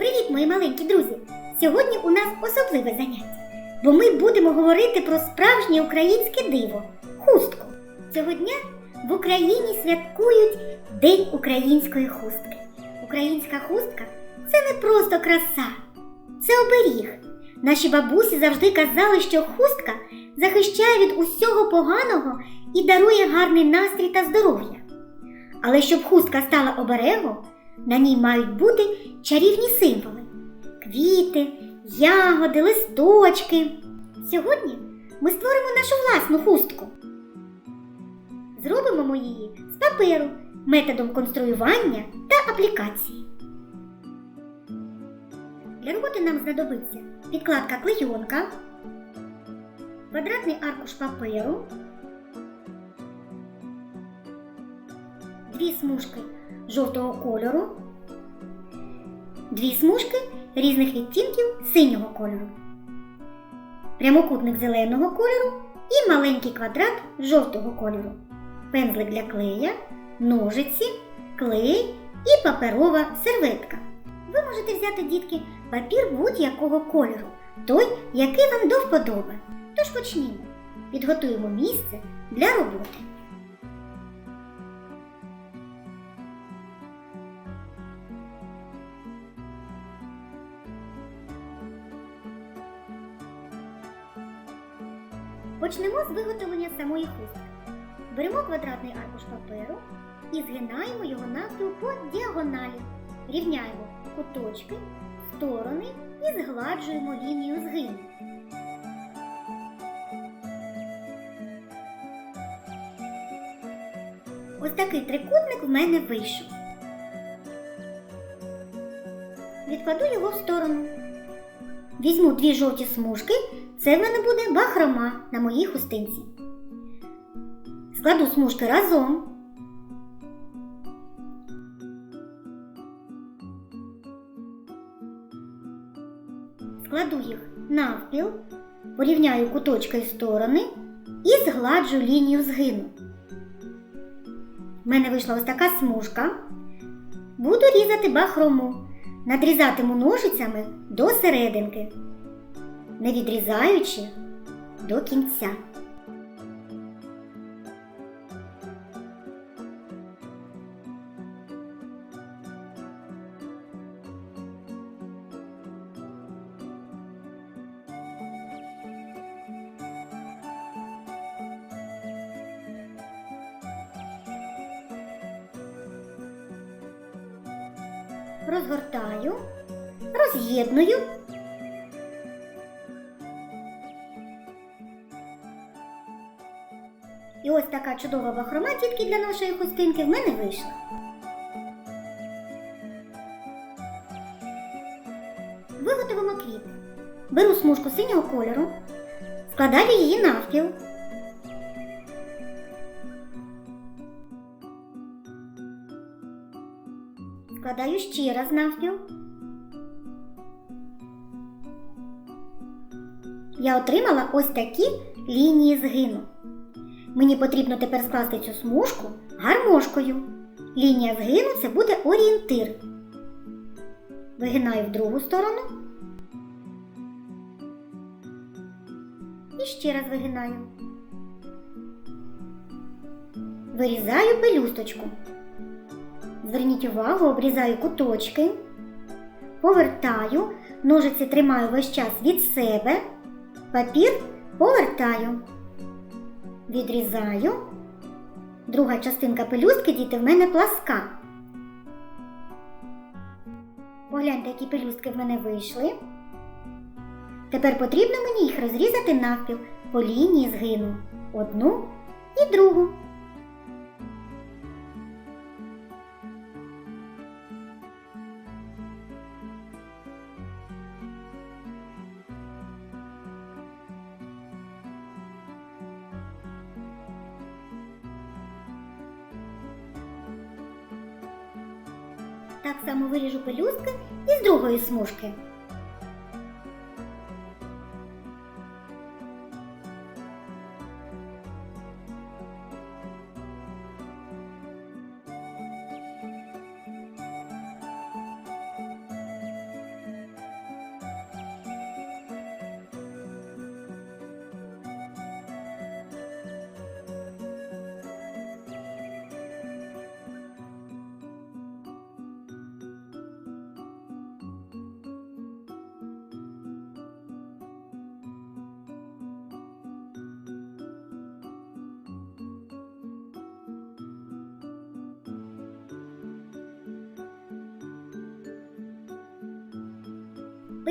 Привіт, мої маленькі друзі! Сьогодні у нас особливе заняття, бо ми будемо говорити про справжнє українське диво хустку. Цього дня в Україні святкують День української хустки. Українська хустка це не просто краса, це оберіг. Наші бабусі завжди казали, що хустка захищає від усього поганого і дарує гарний настрій та здоров'я. Але щоб хустка стала оберегом, на ній мають бути чарівні символи: квіти, ягоди, листочки. Сьогодні ми створимо нашу власну хустку. Зробимо ми її з паперу методом конструювання та аплікації. Для роботи нам знадобиться підкладка клейонка, квадратний аркуш паперу, дві смужки жовтого кольору, дві смужки різних відтінків синього кольору, прямокутник зеленого кольору і маленький квадрат жовтого кольору, пензлик для клея, ножиці, клей і паперова серветка. Ви можете взяти, дітки, папір будь-якого кольору, той, який вам до вподоби. Тож почнімо. Підготуємо місце для роботи. Почнемо з виготовлення самої хустки. Беремо квадратний аркуш паперу і згинаємо його навпіл по діагоналі. Рівняємо куточки, сторони і згладжуємо лінію згину. Ось такий трикутник в мене вийшов. Відкладу його в сторону. Візьму дві жовті смужки, це в мене буде бахрома на моїй хустинці. Складу смужки разом. Складу їх навпіл, порівняю куточки і сторони і згладжу лінію згину. У мене вийшла ось така смужка. Буду різати бахрому. Надрізатиму ножицями до серединки, не відрізаючи до кінця. Розгортаю, роз'єдную. І ось така чудова бахрома тітки для нашої хустинки в мене вийшла. Виготовимо квіти. Беру смужку синього кольору, складаю її навпіл. Складаю ще раз навпіл. Я отримала ось такі лінії згину. Мені потрібно тепер скласти цю смужку гармошкою. Лінія згину це буде орієнтир. Вигинаю в другу сторону. І ще раз вигинаю. Вирізаю пелюсточку. Зверніть увагу, обрізаю куточки, повертаю, ножиці тримаю весь час від себе, папір повертаю, відрізаю. Друга частинка пелюстки, діти, в мене пласка. Погляньте, які пелюстки в мене вийшли. Тепер потрібно мені їх розрізати навпіл по лінії згину. Одну і другу. Виріжу пелюстки із другої смужки.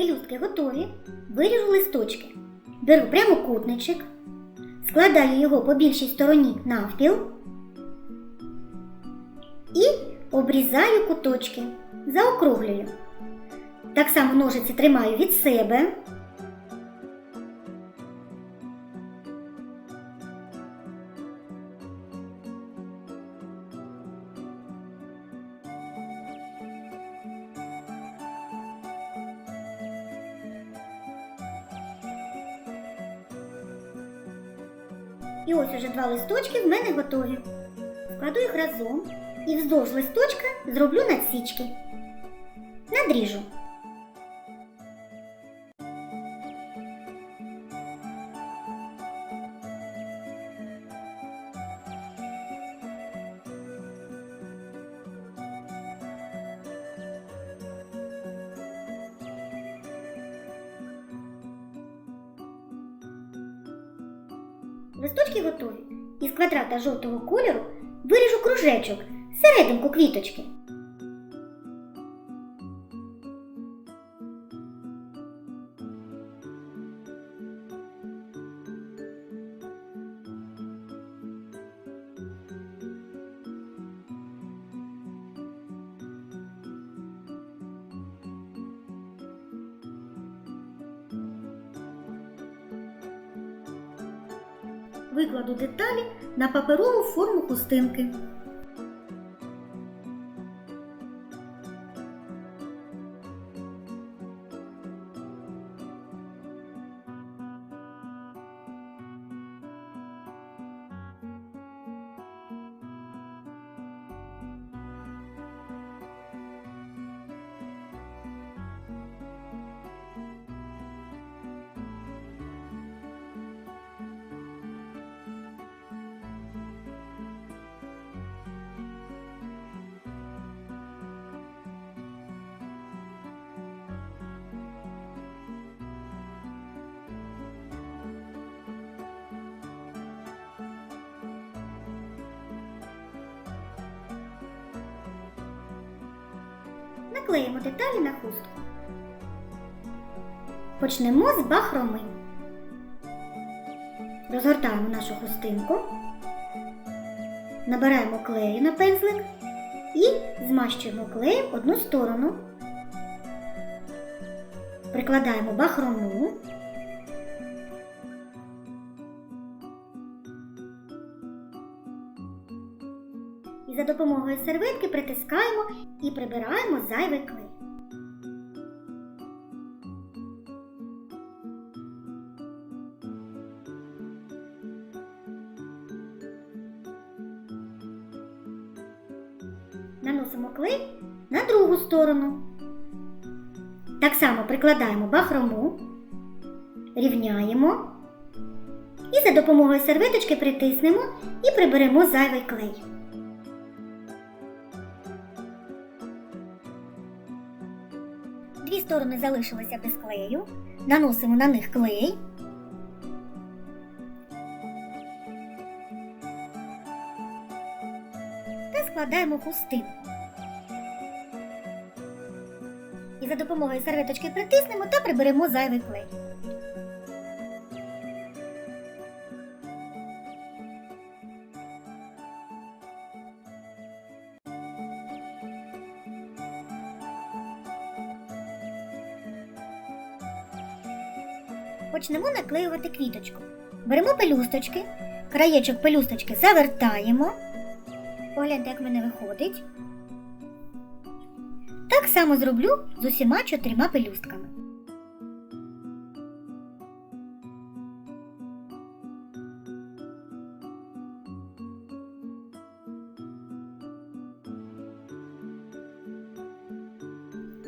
Пелюстки готові. Виріжу листочки. Беру прямокутничок, складаю його по більшій стороні навпіл і обрізаю куточки, заокруглюю. Так само ножиці тримаю від себе. І ось уже два листочки в мене готові. Складу їх разом і вздовж листочка зроблю надсічки. Надріжу. Листочки готові. Із квадрата жовтого кольору виріжу кружечок серединку квіточки. Викладу деталі на паперову форму хустинки. Наклеїмо деталі на хустку. Почнемо з бахроми. Розгортаємо нашу хустинку, набираємо клею на пензлик і змащуємо клеєм одну сторону. Прикладаємо бахрому. За допомогою серветки притискаємо і прибираємо зайвий клей. Наносимо клей на другу сторону. Так само прикладаємо бахрому, рівняємо і за допомогою серветочки притиснемо і приберемо зайвий клей. Сторони залишилися без клею. Наносимо на них клей. Та складаємо хустинку. І за допомогою серветочки притиснемо та приберемо зайвий клей. Почнемо наклеювати квіточку. Беремо пелюсточки, краєчок пелюсточки завертаємо. Погляньте, як в мене виходить. Так само зроблю з усіма чотирма пелюстками.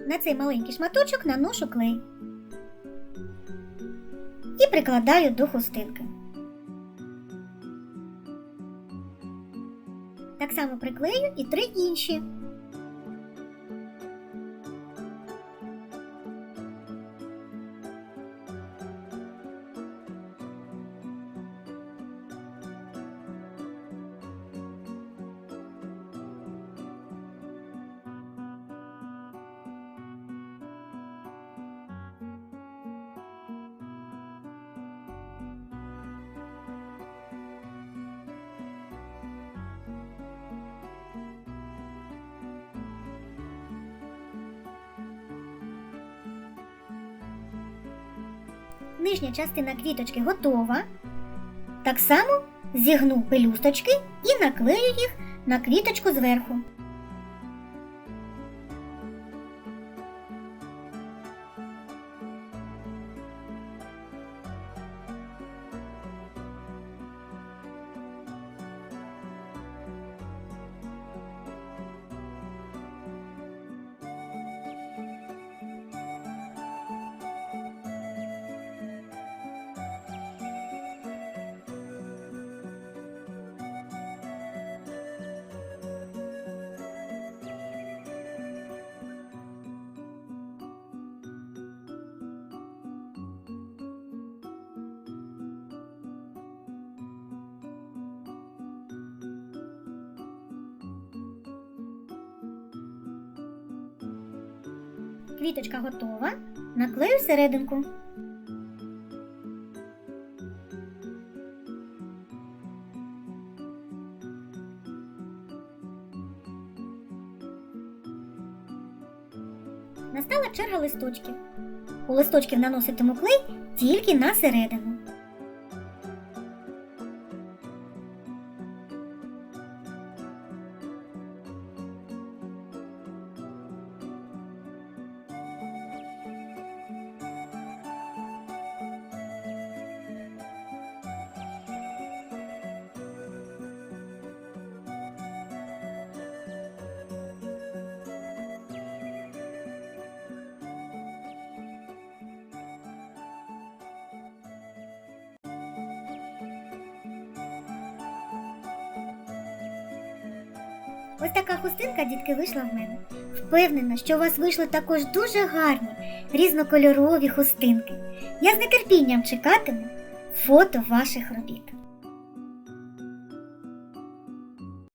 На цей маленький шматочок наношу клей і прикладаю до хустинки. Так само приклею і три інші. Нижня частина квіточки готова. Так само зігну пелюсточки і наклею їх на квіточку зверху. Квіточка готова. Наклею серединку. Настала черга листочків. У листочків наноситиму клей тільки на середину. Ось така хустинка, дітки, вийшла в мене. Впевнена, що у вас вийшли також дуже гарні різнокольорові хустинки. Я з нетерпінням чекатиму фото ваших робіт.